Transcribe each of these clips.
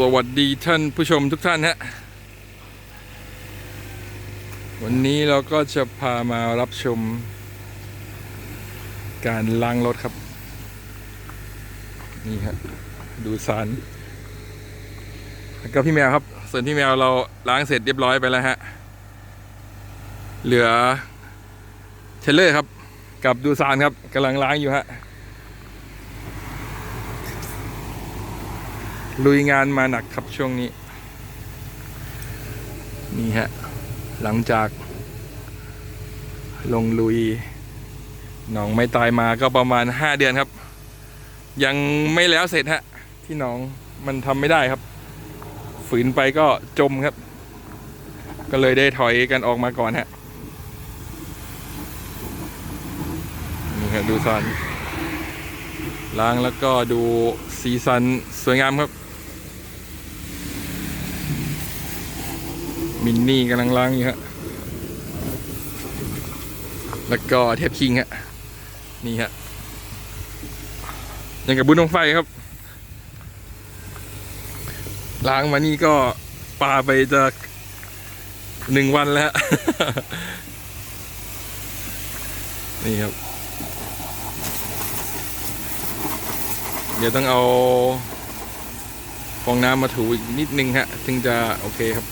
สวัสดีท่านผู้ชมทุกท่านฮะ วันนี้เราก็จะพามารับชม การล้างรถครับ นี่ฮะดูสารแล้วก็พี่แมวครับ ส่วนพี่แมวเราล้างเสร็จเรียบร้อยไปแล้วฮะ เหลือเทเลอร์ครับ กับดูสารครับกำลังล้างอยู่ฮะ ลุยงานมาหนักครับช่วงนี้ นี่ฮะ หลังจาก ลงลุยหนองไม่ตายมาก็ประมาณห้าเดือนครับ ยังไม่แล้วเสร็จฮะ ที่หนองมันทำไม่ได้ครับ ฝืนไปก็จมครับ ก็เลยได้ถอยกันออกมาก่อนฮะนี่ครับดูซันล้างแล้วก็ดูสีสันสวยงามครับ มินนี่กำลังล้างอยู่ฮะแล้วก็เทปคิงฮะนี่ฮะยังกับบุญดวงไฟครับล้างมานี่ก็ปาไปจะหนึ่งวันแล้ว นี่ครับ เดี๋ยวต้องเอาฟองน้ำมาถูอีกนิดนึงฮะ ถึงจะโอเคครับ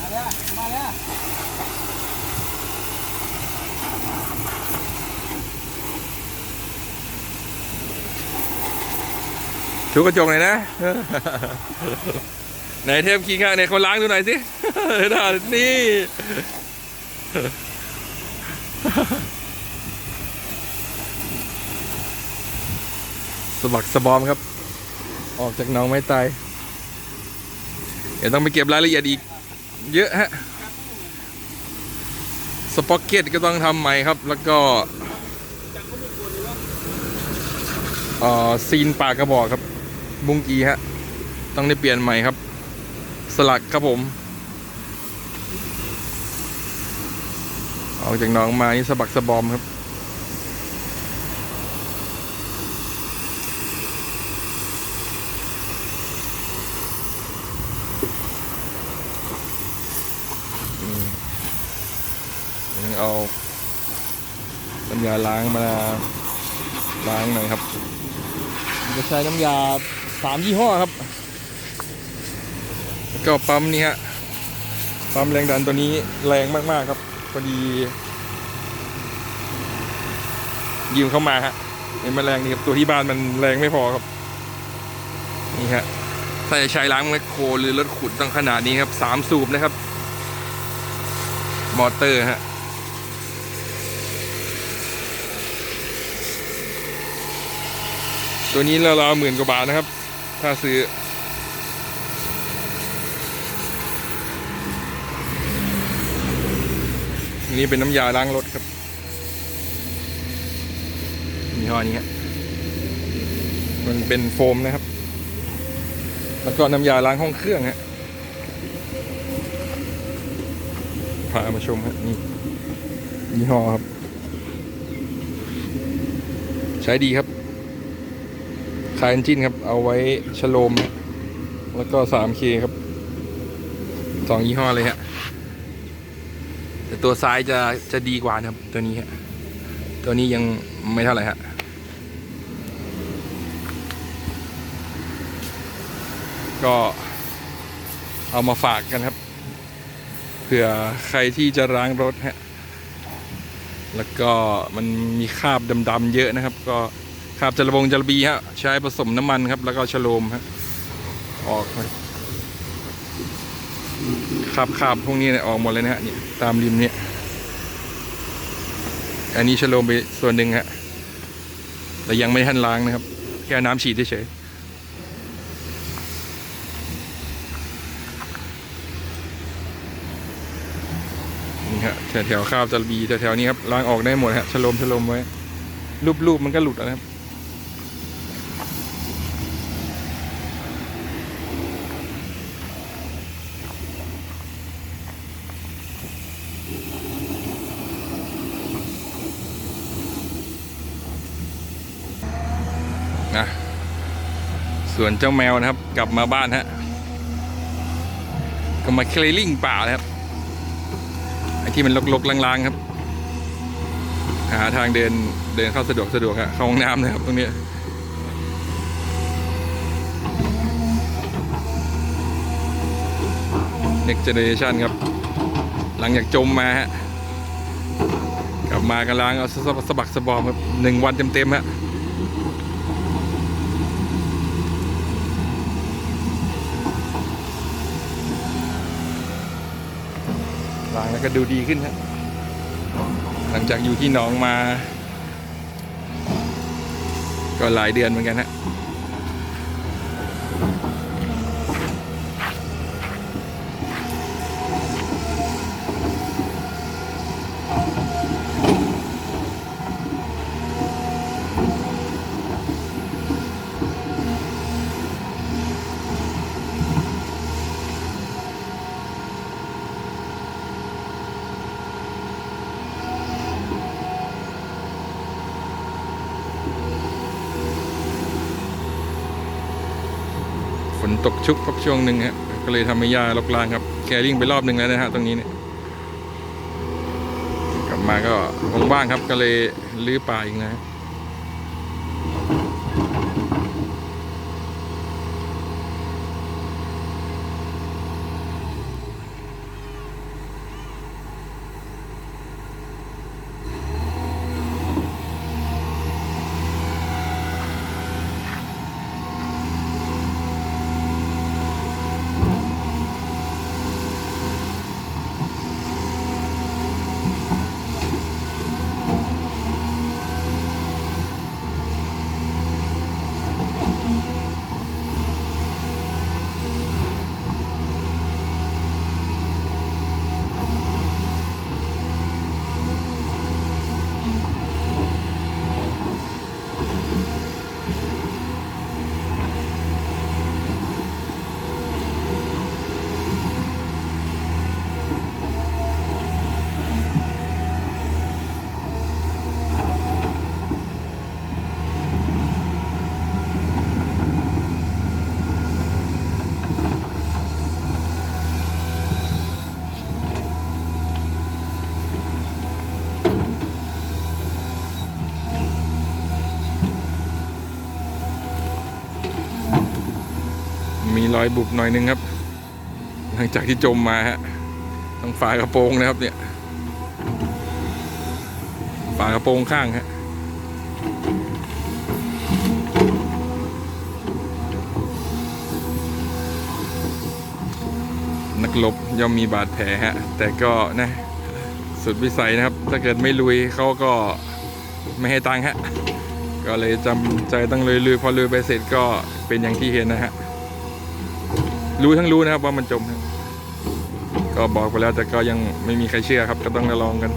มาแล้วมาแล้ว ถูกระจกหน่อยนะ ไหนเทปคิงฮะไหนคนล้างดูหน่อยสิน่านี่สบักสบอมครับ ออกจากหน้องไม้ตาย เดี๋ยวต้องไปเก็บรายละเอียดอีก เยอะฮะ สป็อกเก็ตก็ต้องทำใหม่ครับ แล้วก็เอ่อซีนปากกระบอกครับ บุ้งกีฮะ ต้องได้เปลี่ยนใหม่ครับ สลักครับผม ออกจากน้องมานี่สะบักสะบอมครับยังเอาน้ำยาล้างมาล้างหน่อยครับ จะใช้น้ำยา สามยี่ห้อครับแล้วก็ปั๊มนี่ฮะปั๊มแรงดันตัวนี้แรงมากๆครับพอดียืมเข้ามาฮะเห็นมันแรงนี่ครับตัวที่บ้านมันแรงไม่พอครับ นี่ฮะถ้าจะใช้ล้างแมคโครหรือรถขุดต้องขนาดนี้ครับสามสูบนะครับ มอเตอร์ฮะตัวนี้เราเราหมื่นกว่าบาทนะครับ ถ้าซื้อ นี่เป็นน้ำยาล้างรถครับยี่ห้อนี้ฮะมันเป็นโฟมนะครับ แล้วก็น้ำยาล้างห้องเครื่องฮะพามาชมฮะนี่ยี่ห้อครับ ใช้ดีครับ คายเอนจินครับ เอาไว้ชโลม แล้วก็ 3K ครับสองยี่ห้อเลยฮะแต่ตัวซ้ายจะจะดีกว่านะครับ ตัวนี้ฮะตัวนี้ยังไม่เท่าไหร่ฮะก็เอามาฝากกันครับ เผื่อใครที่จะล้างรถฮะ แล้วก็มันมีคราบดำๆเยอะนะครับ ก็ คราบจระบงจระบีฮะใช้ผสมน้ำมันครับ แล้วก็ชโลมฮะออกคราบคราบพวกนี้เนี่ยออกหมดเลยนะฮะนี่ตามริมเนี่ยอันนี้ชโลมไปส่วนหนึ่งฮะแต่ยังไม่ทันล้างนะครับ แค่น้ำฉีดเฉยนี่ฮะแถวแถวๆคราบจระบีแถวแถวๆนี้ครับล้างออกได้หมดฮะชโลมชโลมไว้รูปๆมันก็หลุดแล้วนะครับ นะ ส่วนเจ้าแมวนะครับ กลับมาบ้านฮะก็มาเคลียริ่งป่านะครับไอ้ที่มันลกๆลางๆครับ หาทางเดินเดินเข้าสะดวกสะดวกฮะเข้าห้องน้ำนะครับตรงนี้ย Next Generation ครับ หลังจากจมมาฮะกลับมากำลังเอาสะบักสะบอมครับหนึ่งวันเต็มๆฮะ ล้างแล้วก็ดูดีขึ้นฮะหลังจากอยู่ที่หนองมา ก็หลายเดือนเหมือนกันฮะ ฝนตกชุกครับช่วงหนึ่งฮะก็เลยทำให้ยาลกลางครับแกริ่งไปรอบหนึ่งแล้วนะฮะตรงนี้เนี่ยกลับมาก็ว่างๆครับก็เลยลื้อป่าอีกนะ รอยบุบหน่อยนึงครับ หลังจากที่จมมาฮะต้องฝากระโปรงนะครับเนี่ยฝากระโปรงข้างฮะนักรบย่อมมีบาดแผลฮะ แต่ก็นะสุดวิสัยนะครับ ถ้าเกิดไม่ลุยเขาก็ไม่ให้ตังค์ฮะ ก็เลยจำใจต้องเลยลุยพอลุยไปเสร็จก็เป็นอย่างที่เห็นนะฮะ รู้ทั้งรู้นะครับว่ามันจมก็บอกไปแล้วแต่ก็ยังไม่มีใครเชื่อครับ ก็ต้องลองกัน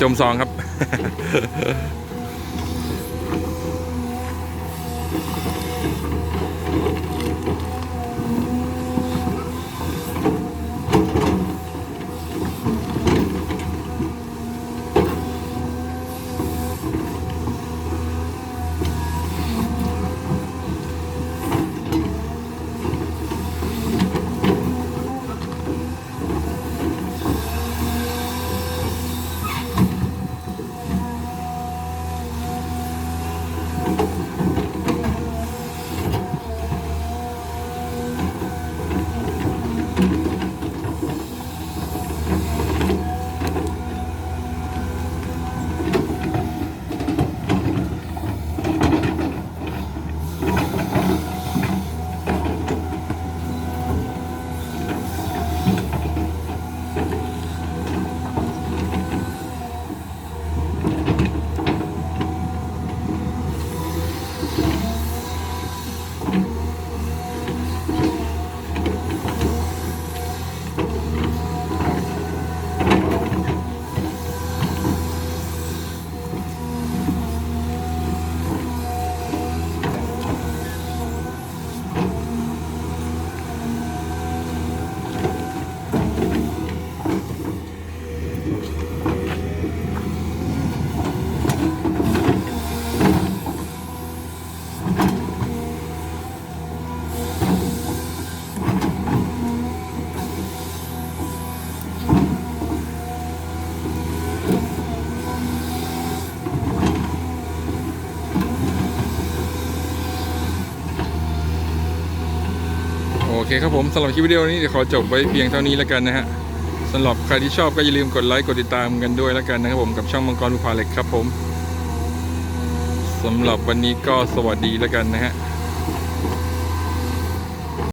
จมซองครับ เคครับผมสำหรับคลิปวิดีโอนี้เดี๋ยวขอจบไว้เพียงเท่านี้แล้วกันนะฮะสำหรับใครที่ชอบก็อย่าลืมกดไลค์กดติดตามกันด้วยแล้วกันนะครับผมกับช่องมังกรภูผาเหล็กครับผมสำหรับวันนี้ก็สวัสดีแล้วกันนะฮะ